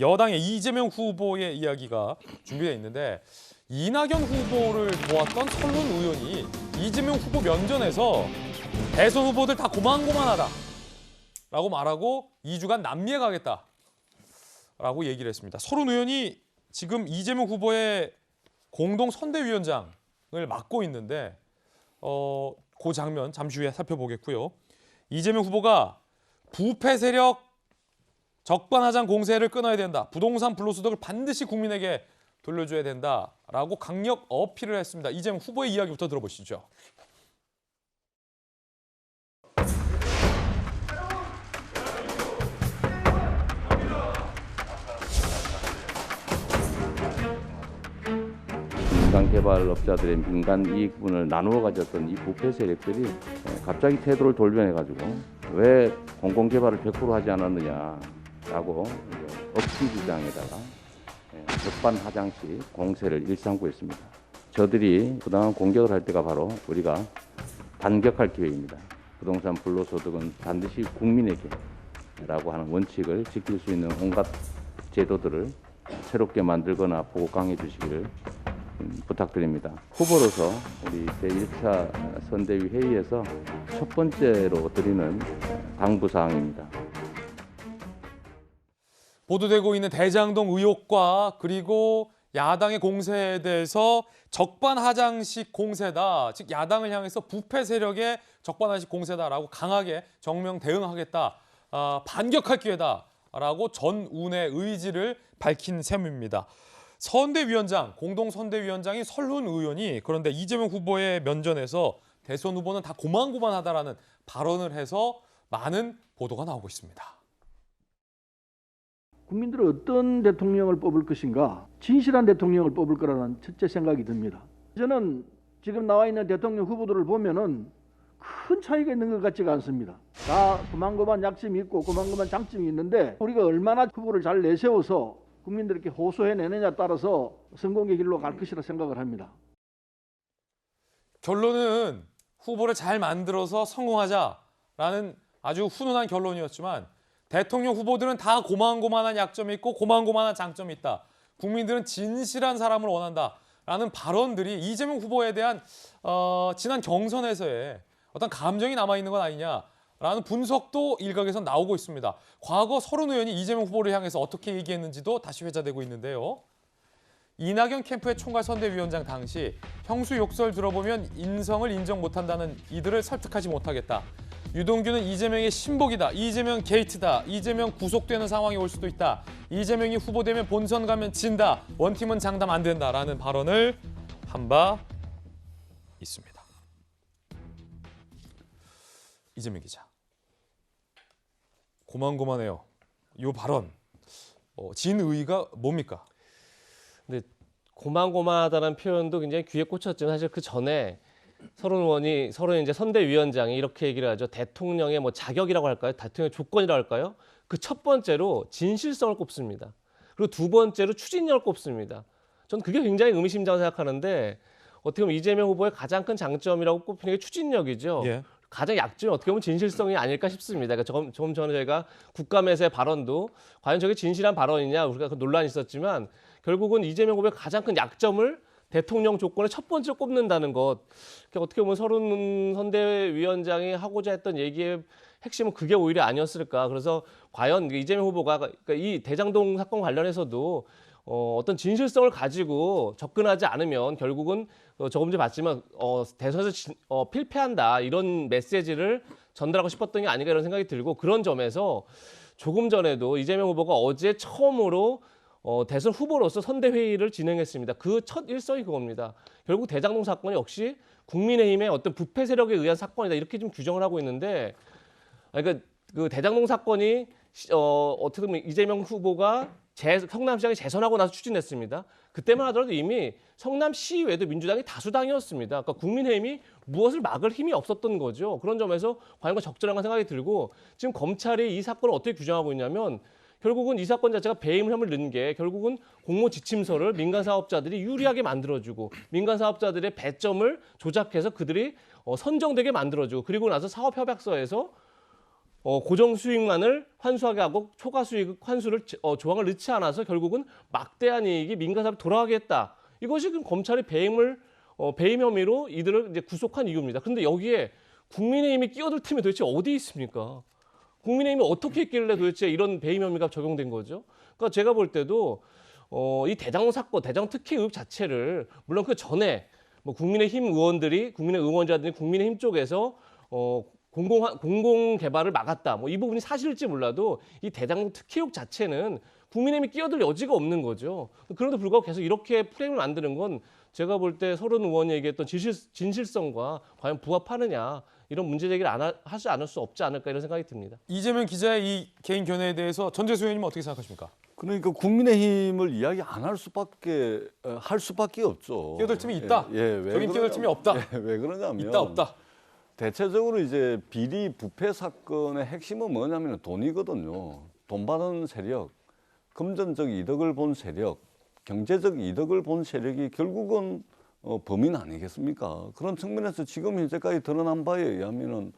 여당의 이재명 후보의 이야기가 준비되어 있는데 이낙연 후보를 도왔던 설론 의원이 이재명 후보 면전에서 대선 후보들 다 고만고만하다 라고 말하고 2주간 남미에 가겠다 라고 얘기를 했습니다. 설론 의원이 지금 이재명 후보의 공동 선대위원장을 맡고 있는데 어, 그 장면 잠시 후에 살펴보겠고요. 이재명 후보가 부패 세력 적반하장 공세를 끊어야 된다. 부동산 불로소득을 반드시 국민에게 돌려줘야 된다라고 강력 어필을 했습니다. 이재명 후보의 이야기부터 들어보시죠. 민간 개발업자들의 민간 이익분을 나누어 가졌던 이 부패 세력들이 어, 갑자기 태도를 돌변해 가지고 왜 공공 개발을 100% 하지 않았느냐 라고 이제 억지 주장에다가 예, 적반하장식 공세를 일삼고 있습니다. 저들이 부당한 공격을 할 때가 바로 우리가 반격할 기회입니다. 부동산 불로소득은 반드시 국민에게 라고 하는 원칙을 지킬 수 있는 온갖 제도들을 새롭게 만들거나 보고 강해 주시기를 음, 부탁드립니다. 후보로서 우리 제1차 선대위 회의에서 첫 번째로 드리는 당부 사항입니다. 보도되고 있는 대장동 의혹과 그리고 야당의 공세에 대해서 적반하장식 공세다. 즉 야당을 향해서 부패 세력의 적반하장식 공세다라고 강하게 정명 대응하겠다. 아, 반격할 기회다라고 전운의 의지를 밝힌 셈입니다. 선대위원장, 공동선대위원장이 설훈 의원이 그런데 이재명 후보의 면전에서 대선 후보는 다 고만고만하다라는 발언을 해서 많은 보도가 나오고 있습니다. 국민들은 어떤 대통령을 뽑을 것인가 진실한 대통령을 뽑을 거라는 첫째 생각이 듭니다. 저는 지금 나와 있는 대통령 후보들을 보면은 큰 차이가 있는 것 같지가 않습니다. 다 고만고만 약점이 있고 고만고만 장점이 있는데 우리가 얼마나 후보를 잘 내세워서 국민들에게 호소해내느냐에 따라서 성공의 길로 갈 것이라 생각을 합니다. 결론은 후보를 잘 만들어서 성공하자라는 아주 훈훈한 결론이었지만 대통령 후보들은 다 고만고만한 약점이 있고 고만고만한 장점이 있다. 국민들은 진실한 사람을 원한다 라는 발언들이 이재명 후보에 대한 어, 지난 경선에서의 어떤 감정이 남아 있는 건 아니냐라는 분석도 일각에서 나오고 있습니다. 과거 서른 의원이 이재명 후보를 향해서 어떻게 얘기했는지도 다시 회자되고 있는데요. 이낙연 캠프의 총괄 선대위원장 당시 형수 욕설 들어보면 인성을 인정 못한다는 이들을 설득하지 못하겠다. 유동규는 이재명의 신복이다. 이재명 게이트다. 이재명 구속되는 상황이 올 수도 있다. 이재명이 후보되면 본선 가면 진다. 원팀은 장담 안 된다라는 발언을 한 바 있습니다. 이재명 기자. 고만고만해요. 이 발언. 어, 진의가 뭡니까? 근데 고만고만하다는 표현도 굉장히 귀에 꽂혔지만 사실 그 전에 서른 의원이 서로 이제 선대위원장이 이렇게 얘기를 하죠. 대통령의 뭐 자격이라고 할까요? 대통령의 조건이라고 할까요? 그 첫 번째로 진실성을 꼽습니다. 그리고 두 번째로 추진력을 꼽습니다. 저는 그게 굉장히 의미심장하다고 생각하는데 어떻게 보면 이재명 후보의 가장 큰 장점이라고 꼽히는 게 추진력이죠. 예. 가장 약점이 어떻게 보면 진실성이 아닐까 싶습니다. 그러니까 조금, 조금 전에 저희가 국감에서의 발언도 과연 저게 진실한 발언이냐 우리가 그 논란이 있었지만 결국은 이재명 후보의 가장 큰 약점을 대통령 조건의 첫 번째로 꼽는다는 것. 그러니까 어떻게 보면 서른 선대위원장이 하고자 했던 얘기의 핵심은 그게 오히려 아니었을까. 그래서 과연 이재명 후보가 그러니까 이 대장동 사건 관련해서도 어, 어떤 진실성을 가지고 접근하지 않으면 결국은 어, 조금 전에 봤지만 어, 대선에서 진- 어, 필패한다 이런 메시지를 전달하고 싶었던 게 아닌가 이런 생각이 들고 그런 점에서 조금 전에도 이재명 후보가 어제 처음으로 어, 대선 후보로서 선대 회의를 진행했습니다. 그 첫 일성이 그겁니다. 결국 대장동 사건이 역시 국민의힘의 어떤 부패 세력에 의한 사건이다 이렇게 좀 규정을 하고 있는데 아니, 그러니까 그 대장동 사건이 시- 어, 어떻게 보면 이재명 후보가 재, 성남시장이 재선하고 나서 추진했습니다. 그때만 하더라도 이미 성남시 외에도 민주당이 다수당이었습니다. 그러니까 국민의힘이 무엇을 막을 힘이 없었던 거죠. 그런 점에서 과연 그 적절한가 생각이 들고 지금 검찰이 이 사건을 어떻게 규정하고 있냐면 결국은 이 사건 자체가 배임 혐의를 넣은 게 결국은 공모 지침서를 민간 사업자들이 유리하게 만들어주고 민간 사업자들의 배점을 조작해서 그들이 어, 선정되게 만들어주고 그리고 나서 사업 협약서에서 어, 고정 수익만을 환수하게 하고 초과 수익 환수를 제- 어, 조항을 넣지 않아서 결국은 막대한 이익이 민간 사업 돌아가게 했다. 이것이 지금 검찰이 배임을 어, 배임 혐의로 이들을 이제 구속한 이유입니다. 그런데 여기에 국민의힘이 끼어들 틈이 도대체 어디 있습니까? 국민의힘이 어떻게 했길래 도대체 이런 배임 혐의가 적용된 거죠? 그러니까 제가 볼 때도 어, 이 대장 사건, 대장 특혜 의혹 자체를 물론 그 전에 뭐 국민의힘 의원들이 국민의 의원자들이 국민의힘 쪽에서 어, 공공 공공 개발을 막았다. 뭐 이 부분이 사실일지 몰라도 이 대장 특혜 의혹 자체는 국민의힘이 끼어들 여지가 없는 거죠. 그런데 불구하고 계속 이렇게 프레임을 만드는 건 제가 볼 때 서른 의원이 얘기했던 진실, 진실 성과 과연 부합하느냐 이런 문제 제기를 안 하, 하지 않을 수 없지 않을까 이런 생각이 듭니다. 이재명 기자의 이 개인 견해에 대해서 전재수 의원님 어떻게 생각하십니까? 그러니까 국민의힘을 이야기 안 할 수밖에 어, 할 수밖에 없죠. 끼어들 틈이 있다? 예, 예, 왜 저긴 그러냐- 틈이 없다? 예, 왜 그러냐면 있다 없다. 대체적으로 이제 비리 부패 사건의 핵심은 뭐냐면 돈이거든요. 돈 받은 세력, 금전적 이득을 본 세력, 경제적 이득을 본 세력이 결국은 어, 범인 아니겠습니까? 그런 측면에서 지금 현재까지 드러난 바에 의하면은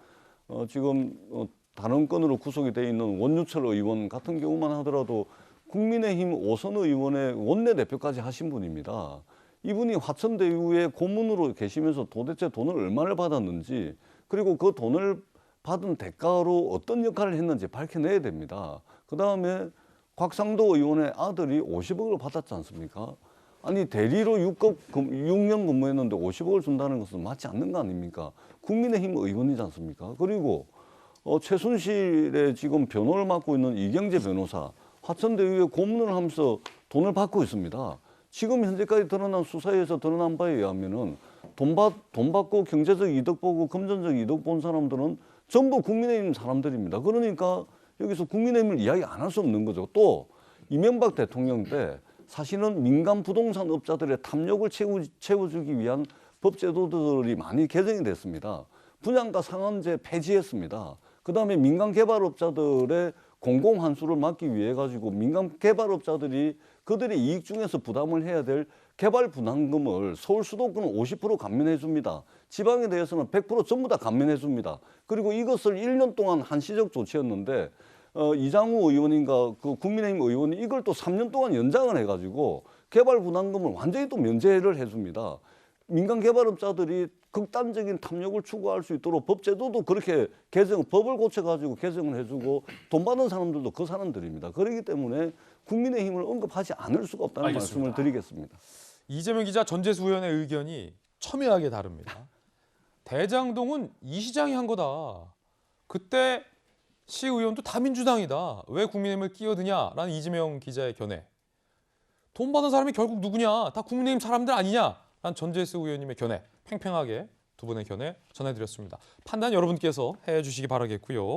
어, 지금 어, 건으로 구속이 돼 있는 원유철 의원 같은 경우만 하더라도 국민의힘 오선 의원의 원내대표까지 하신 분입니다. 이분이 화천대유의 고문으로 계시면서 도대체 돈을 얼마를 받았는지 그리고 그 돈을 받은 대가로 어떤 역할을 했는지 밝혀내야 됩니다. 그 다음에 곽상도 의원의 아들이 50억을 받았지 않습니까? 아니 대리로 6급, 6년 근무했는데 50억을 준다는 것은 맞지 않는 거 아닙니까? 국민의힘 의원이지 않습니까? 그리고 어, 최순실의 지금 변호를 맡고 있는 이경재 변호사 화천대유에 고문을 하면서 돈을 받고 있습니다. 지금 현재까지 드러난 수사에서 드러난 바에 의하면은 돈, 받, 돈 받고 경제적 이득 보고 금전적 이득 본 사람들은 전부 국민의힘 사람들입니다. 그러니까 여기서 국민의힘을 이야기 안 할 수 없는 거죠. 또 이명박 대통령 때 사실은 민간 부동산 업자들의 탐욕을 채우, 채워주기 위한 법제도들이 많이 개정이 됐습니다. 분양가 상한제 폐지했습니다. 그 다음에 민간 개발업자들의 공공 환수를 막기 위해 가지고 민간 개발업자들이 그들의 이익 중에서 부담을 해야 될 개발 분담금을 서울 수도권은 50% 감면해 줍니다. 지방에 대해서는 100% 전부 다 감면해 줍니다. 그리고 이것을 1년 동안 한시적 조치였는데 어, 이장우 의원인가 그 국민의힘 의원이 이걸 또 3년 동안 연장을 해가지고 개발 분담금을 완전히 또 면제를 해줍니다. 민간 개발업자들이 극단적인 탐욕을 추구할 수 있도록 법제도도 그렇게 개정, 법을 고쳐가지고 개정을 해주고 돈 받는 사람들도 그 사람들입니다. 그렇기 때문에 국민의힘을 언급하지 않을 수가 없다는 알겠습니다. 말씀을 드리겠습니다. 이재명 기자 전재수 의원의 의견이 첨예하게 다릅니다. 대장동은 이 시장이 한 거다. 그때 시 의원도 다 민주당이다. 왜 국민의힘을 끼어드냐라는 이재명 기자의 견해. 돈 받은 사람이 결국 누구냐? 다 국민의힘 사람들 아니냐? 난 전재수 의원님의 견해 팽팽하게 두 분의 견해 전해드렸습니다. 판단 여러분께서 해주시기 바라겠고요.